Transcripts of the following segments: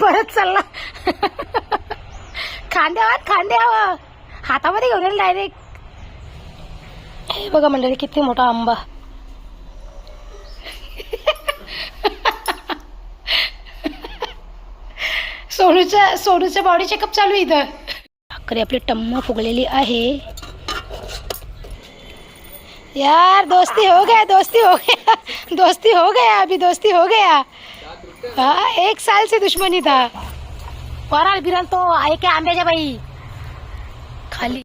परत चालला. खांद्यावर खांद्यावर. हातामध्ये घेऊन येईल डायरेक्ट हे बघा मंडळी किती मोठा आंबा. सोनूच्या सोनूच्या बॉडी चेकअप चालू आहे इथं. भाकरी आपली टम्म फुगलेली आहे. यार दोस्ती हो गया दोस्ती हो गया. दोस्ती हो गया अभी दोस्ती हो गया. हाँ एक साल से दुश्मनी था पराल बिराल तो आहे की आंब्याच्या बाई. खाली.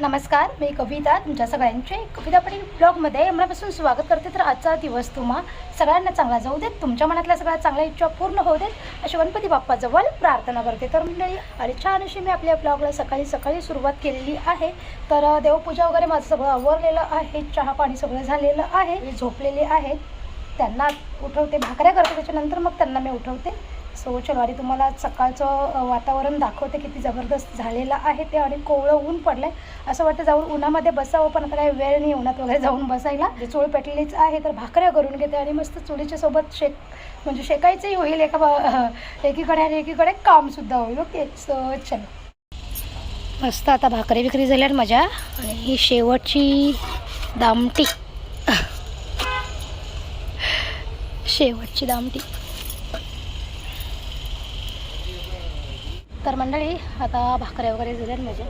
नमस्कार मी कविता तुमच्या सगळ्यांचे कविता ब्लॉगमध्ये मनापासून स्वागत करते. तर आजचा दिवस तुम्हा सगळ्यांना चांगला जाऊ देत तुमच्या मनातल्या सगळ्या चांगल्या इच्छा पूर्ण होऊ देत अशी गणपती बाप्पाजवळ प्रार्थना करते. तर मंडळी आणि छान अशी मी आपल्या ब्लॉगला सकाळी सकाळी सुरुवात केलेली आहे. तर देवपूजा वगैरे माझं सगळं आवरलेलं आहे चहा पाणी सगळं झालेलं आहे झोपलेले आहेत त्यांना उठवते भाकऱ्या करते त्याच्यानंतर मग त्यांना मी उठवते. सो चलो आणि तुम्हाला सकाळचं वातावरण दाखवते किती जबरदस्त झालेलं आहे ते आणि कोवळं ऊन पडलं आहे असं वाटतं जाऊन उन्हामध्ये बसावं पण आता काही वेळ नाही उन्हात वगैरे जाऊन बसायला. जे चूळ पेटलेलीच आहे तर भाकऱ्या करून घेते आणि मस्त चुलीच्या सोबत शेक म्हणजे शेकायचंही होईल एका बा- एकीकडे आणि एकीकडे कामसुद्धा होईल. ओके सो चलो. मस्त आता भाकरी विक्री झाल्यात माझ्या आणि ही शेवटची दामटी. शेवटची दामटी तर मंडळी आता भाकऱ्या वगैरे झाल्यात माझ्या.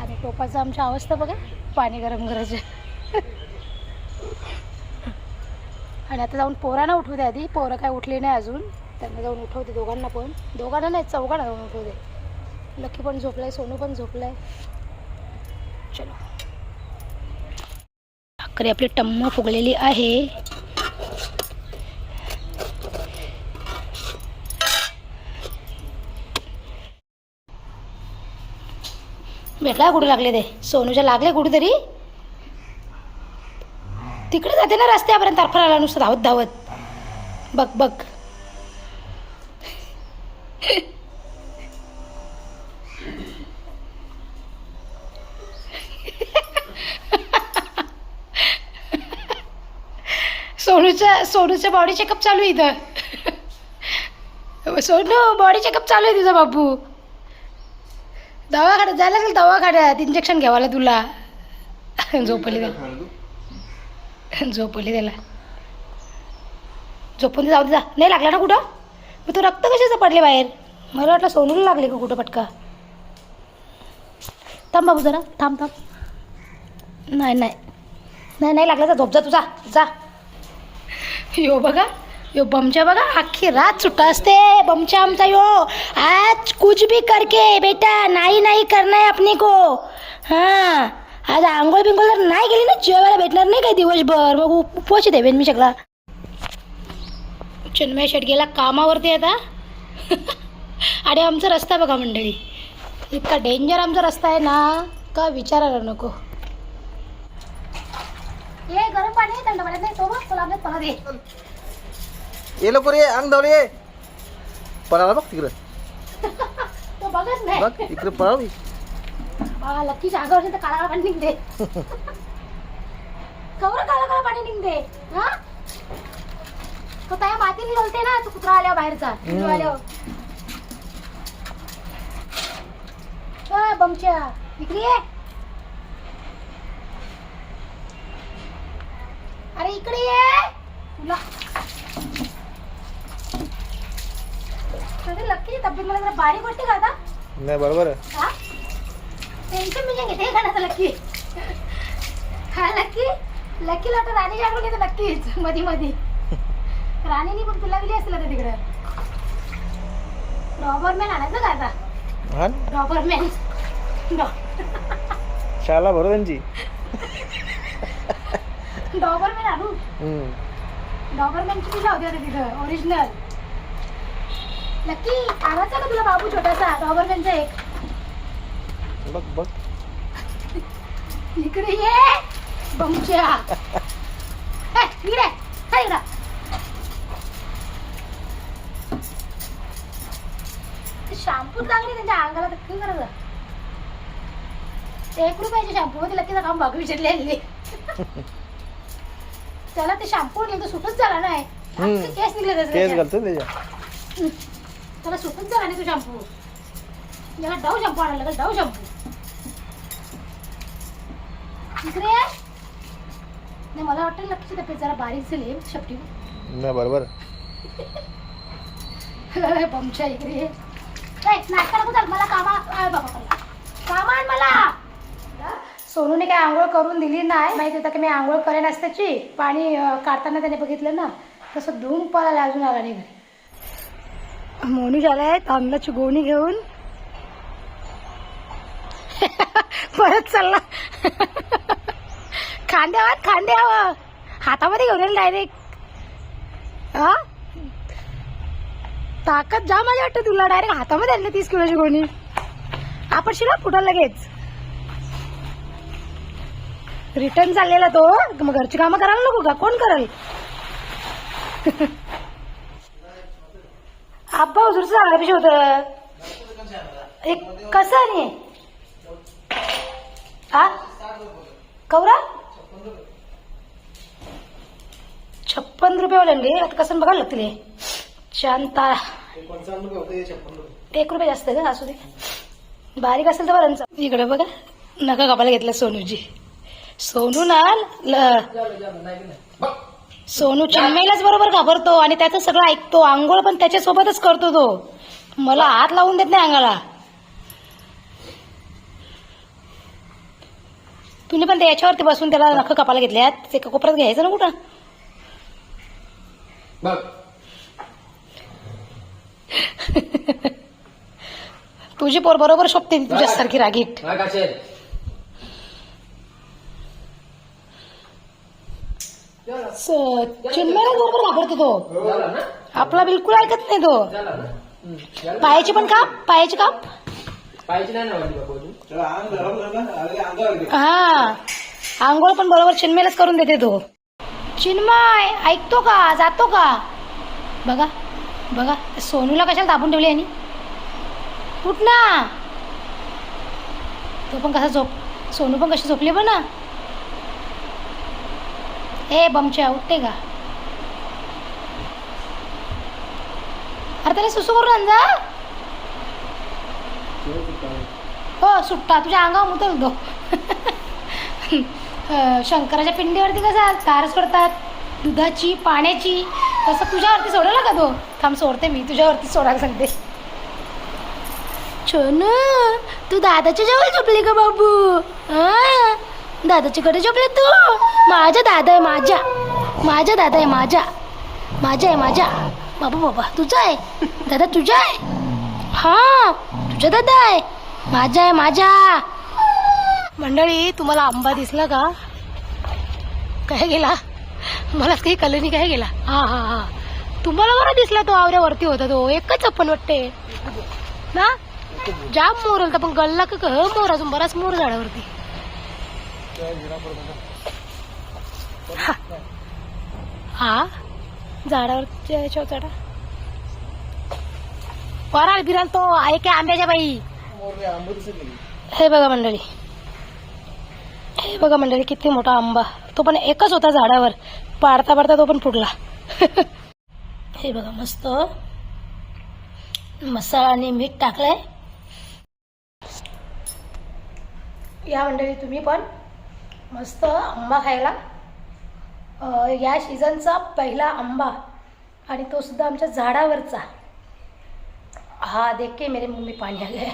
आणि टोपाचं आमच्या अवस्था बघा पाणी गरम करायचे. आणि आता जाऊन पोरांना उठवते आधी. पोरं काय उठली नाही अजून. त्यांना जाऊन उठवते दोघांना पण. दोघांना नाही चौघांना जाऊन उठवते. लक्की पण झोपलाय सोनू पण झोपलाय. चलो. भाकरी आपली टम्म फुगलेली आहे. भेटला कुठे लागले ते. सोनूच्या लागले कुठेतरी तिकडे जाते ना रस्त्यापर्यंत आला नुसतं धावत धावत. बघ बघ. सोनूच्या सोनूचं बॉडी चेकअप चालू आहे इथं. सोनू बॉडी चेकअप चालू आहे तुझा बाबू दवाखान्यात जायला असेल दवाखान्यात. इंजेक्शन घ्यावाला तुला. झोपली त्याला. झोपली त्याला. झोपून दे, जाऊ दे जा. नाही लागला ना कुठं? मग तू रक्त कशाचं पडले बाहेर? मला वाटलं सोनूला लागले का कुठं पटका थांब बाबू जरा. थांब थांब. नाही नाही. नाही नाही लागला. तर झोप जा तुझा. जा. यो बघा. यो बमच्या बघा अख्खी रात सुट्टा असते. बमच्या आमचा यो. आज कुछ भी करके बेटा नाही नाही करना है अपने को. हां. आज आंघोळ बिंगोळ जर नाही गेली ना जेवायला भेटणार नाही काही दिवसभर. मग उपवास देवेन मी सगळा. चिन्मय शेट गेला कामावरती आता. आणि आमचा रस्ता बघा मंडळी. इतका डेंजर आमचा रस्ता आहे ना. का विचारायला नको. ये गरम पाणी थंड पाण्यात नाही सोबत तुला आपल्यात परत ये ये लवकर ये अंग धावले ये पळाला बघ तिकडं तो बघत नाही बघ इकडे पळावी हा लक्कीच्या अंगावर तर काळा काळा पाणी निघते कवर काळा काळा पाणी निघते हा तो त्या मातीने गलते ना तो कुत्रा आल्यावर बाहेरचा पिल्लू आल्यावर बमच्या इकडे ये अरे इकडे ये तुला अरे लक्की तब्येत मला जरा बारीक नाही बरोबर आहे. हा? टेन्शन म्हणजे घेते का ना लक्की हा लक्की लक्कीला आता राणी आठवण येते नक्कीच मधी मधी. राणीने पण तुला दिली असेल आता तिकडं. डॉबरमॅन आणायचं का आता. हा? डॉबरमॅन शाला भरो त्यांची. डॉबरमॅन आणू. हम्म. डॉबरमॅनची पिल्ला होती आता तिथं ओरिजिनल लक्की आणायचा का तुला बाबू छोटासा? डॉबरमॅनचा एक. बघ बघ. इकडे ये बमच्या इकडे. हे इकडं. शॅम्पू चांगली त्यांच्या अंगाला धक्कन करायचं? एक रुपयाचे शॅम्पू मध्ये लकीचा काम बघ विचारले त्याला ते शॅम्पू तर सुटच झाला नाही. केस निघले केस. घालतो त्याच्या. त्याला सुटून जा आणि तो शॅम्पू याला डाव शॅम्पू आणायला लागेल डाव शॅम्पू इकडे. नाही मला वाटतं लक्ष त्या जरा बारीक झाली शेपटी. नाही बरोबर. बमच्या इकडे नाश्ता नको चाल मला कामा बाबा मला. कामा आण मला. सोनूने काय आंघोळ करून दिली नाही? माहिती होतं की मी आंघोळ करेन त्याची? पाणी काढताना त्याने बघितलं ना? तसं धूम पळाला अजून आला नाही घरी. मोनू आलाय तांदळाची गोणी घेऊन. परत चालला. खांद्यावर खांद्यावर हातामध्ये घेऊन डायरेक्ट हा? ताकद जा माझ्या वाटतं तुला. डायरेक्ट हातामध्ये आणलं तीस किलोची गोणी. आपण शिला फुटाल लगेच. रिटर्न चाललेला तो. मग घरची कामं करायला नको का? कोण करेल? आब्बा हुजूरचं चांगलं पिशे होत एक कसं आणि हा कवरा छप्पन रुपये ओलांडले आता कसं बघायला लागतील हे शांता एक रुपये जास्त का असू दे बारीक असेल तर बरं इकडे बघा नका कापायला घेतलं सोनूजी सोनू ना ल- सोनू चिन्मईलाच बरोबर घाबरतो आणि त्याचं सगळं ऐकतो आंघोळ पण त्याच्यासोबतच करतो तो मला हात लावून देत नाही अंगाला तुम्ही पण ते याच्यावरती बसून त्याला नख कापायला घेतल्यात ते कोपऱ्यात घ्यायचं ना कुठं तुझी पोर बरोबर शोभते तुझ्यासारखी रागीट चिन्मयला बरोबर घाबरतो तो. आपला बिलकुल ऐकत नाही तो. पायाची पण काप पायाची काप. हा आंघोळ पण बरोबर चिन्मयलाच करून देते तो. चिन्मय ऐकतो का? जातो का? बघा बघा सोनूला कशाला दाबून ठेवली यांनी? उठ ना. तो पण कसा झोप सोनू पण कशी झोपली पण ना? ए बमच्या उठते का? अरे त्याला सुसू करून जा. हो सुट्टा. तुझ्या अंगावर मुतल तो. शंकराच्या पिंडीवरती कसा कार सोडतात दुधाची पाण्याची. तसं तुझ्यावरती सोडवला का तो? थांब सोडते मी. तुझ्यावरती सोडायला सांगते. छोनू तू दादाच्या जवळ झोपली का बाबू? हा दादाची कडे झोपले तू. माझ्या दादा आहे माझ्या. माझ्या दादा आहे माझ्या माझ्या आहे माझ्या बाबा बाबा तुझा आहे? दादा तुझा आहे? हा तुझा दादा आहे. माझा आहे माझ्या मंडळी तुम्हाला आंबा दिसला का? काय गेला? मलाच काही कलनी नाही काय गेला? हा हा हा. तुम्हाला बरं दिसला तो आवऱ्यावरती होता तो. एकच आपण वाटते ना? जाम मोर होता पण गल्ला का मोर अजून बराच मोर झाडावरती. हा. हा झाडावरती याच्यावर चढा. पराल बिराल तो आहे काय आंब्याच्या बाई? हे बघा मंडळी. हे बघा मंडळी किती मोठा आंबा. तो पण एकच होता झाडावर. पाडता पाडता तो पण फुटला. हे बघा मस्त. मसाला आणि मीठ टाकलंय. या मंडळी तुम्ही पण मस्त आंबा खायला. या सीझनचा पहिला आंबा आणि तो सुद्धा आमच्या झाडावरचा. हा देख के मेरे मम्मी पाणी आले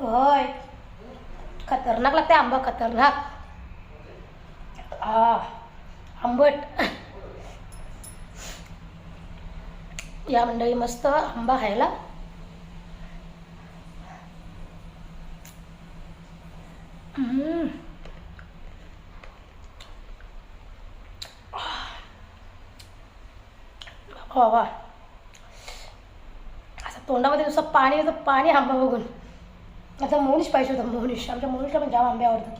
होय खतरनाक लागते आंबा खतरनाक. हा आंबट. या मंडळी मस्त आंबा खायला. हम्म. वा असं तोंडामध्ये नुसतं पाणी येतं पाणी आंबा बघून. आता मोनिश पाहिजे होता मोनिश आमच्या मोनिशला पण जाम आंबे आवडतात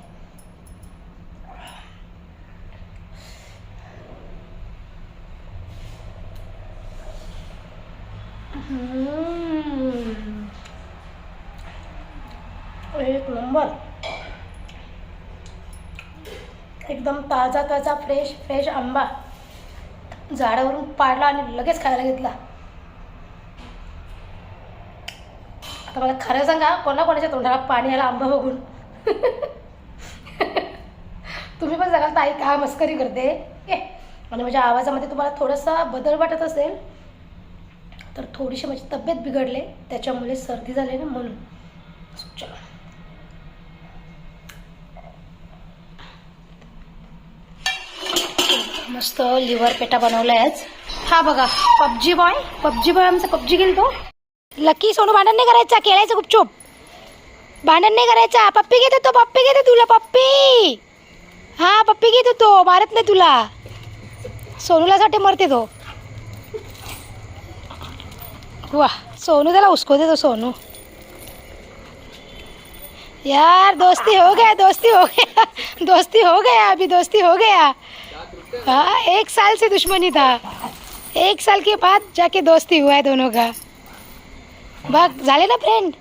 हम्म. एक नंबर. एकदम ताजा ताजा फ्रेश फ्रेश आंबा. झाडावरून पाडला आणि लगेच खायला घेतला. आता मला खरं सांगा कोणा कोणाच्या तोंडाला पाणी आला आंबा बघून? तुम्ही पण सांगाल ताई काय मस्करी करते? आणि माझ्या आवाजामध्ये तुम्हाला थोडासा बदल वाटत असेल तर थोडीशी माझी तब्येत बिघडले त्याच्यामुळे सर्दी झाली ना म्हणून. चला. मस्त लिव्हर पेटा बनवलाय आज. हा बघा पबजी बॉय पबजी बॉय आमचा पबजी गेलतो लकी सोनू भांडण नाही करायचा खेळायचं गुपचूप भांडण नाही करायचा पप्पी घेत होतो पप्पी घेतो तुला पप्पी. हा पप्पी घेत होतो मारत नाही तुला. सोनूला साठी मरते तो. वा सोनू त्याला उसको देतो सोनू. यार दोस्ती हो गया दोस्ती हो गया। दोस्ती हो गया अभी दोस्ती हो गया। हाँ एक साल से दुश्मनी था। एक साल के बाद जाके दोस्ती हुआ है दोनों का। बघ झाले ना फ्रेंड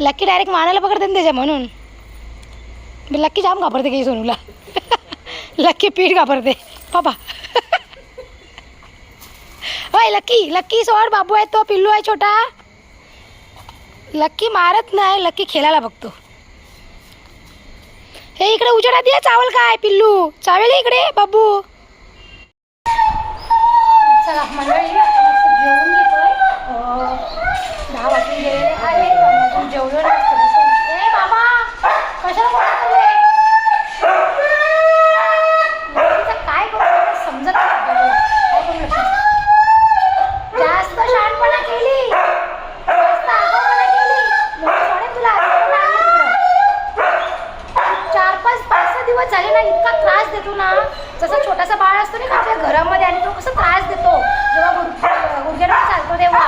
लक्की डायरेक्ट मानायला पकडते ना त्याच्या म्हणून। मी लक्की जाम घाबरते काही सोनूला। लक्की पीठ घाबरते। पापा। होय लक्की लक्की सोड बाबू आहे तो पिल्लू आहे छोटा। लक्की मारत नाही लक्की खेळायला बघतो. हे इकडे उजेडा दे चावल काय पिल्लू? चावेल इकडे बाबू. चला मंडळी आता मस्त जेवून घेतोय अं, दहा वाजून गेलेले आहेत आणि अजून जेवलो नाही थोडंसं ए बाबा कशाला बोलतोय लक्ष्मीचं काय करू मला समजत नाही आपल्याला. काय करू लक्ष्मी जास्त शहाणपणा केली जास्त आगाऊपणा केली मग सोडेन तुला आजूबाजूला आणलं तिकडं. चार पाच पाच सहा दिवस झाले ना इतका त्रास देतो ना जसा छोटासा बाळ असतो ना आपल्या घरामध्ये आणि तो कसा त्रास देतो? जेव्हा गुड- चालतो तेव्हा.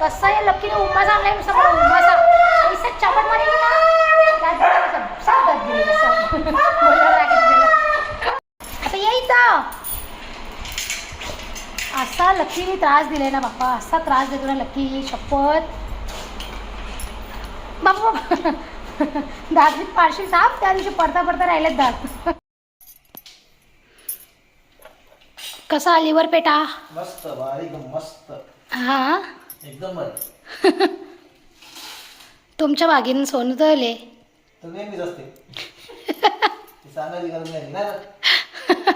कसा या लक्कीने उमा आणलाय नुसता मला उमासा पैसा चापट मारेल आता ये इथं. असा लक्कीने त्रास दिलाय ना बाप्पा. असा त्रास देतो ना लक्की शपथ. बाबा दात पारशी साफ त्या दिवशी पडता पडता राहिलेत दात. कसा लिव्हर पेटा? मस्त बारीक मस्त. हा? एकदम तुमच्या बागेनं सोनं दळले. तर नेहमीच असते. ती सांगायची गरज नाही ना ना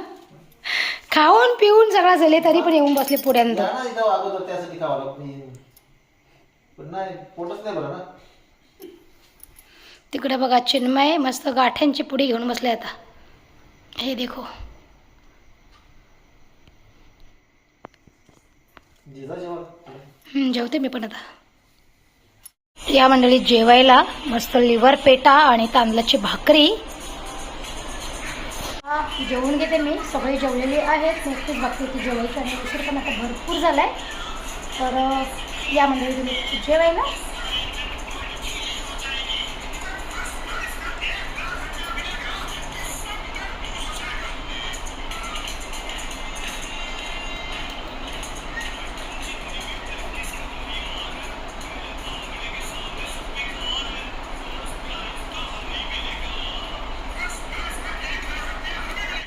खाऊन पिऊन सगळा झाले तरी पण येऊन बसले पुढ्यांत या ना इथं अगोदर त्यासाठी खावं लागतं पण नाही पोटच नाही बरं ना तिकडे बघा चिन्मय मस्त गाठ्यांची पुडी घेऊन बसले आता. हे देखो. जेवते मी पण आता. या मंडळीत जेवायला मस्त लिव्हर पेटा आणि तांदळाची भाकरी. जेवून घेते मी. सगळे जेवलेले आहेत. नक्कीच बघते की जेवायचं आणि उशीर पण आता भरपूर झालाय. तर या मंडळी तुम्ही जेवायला.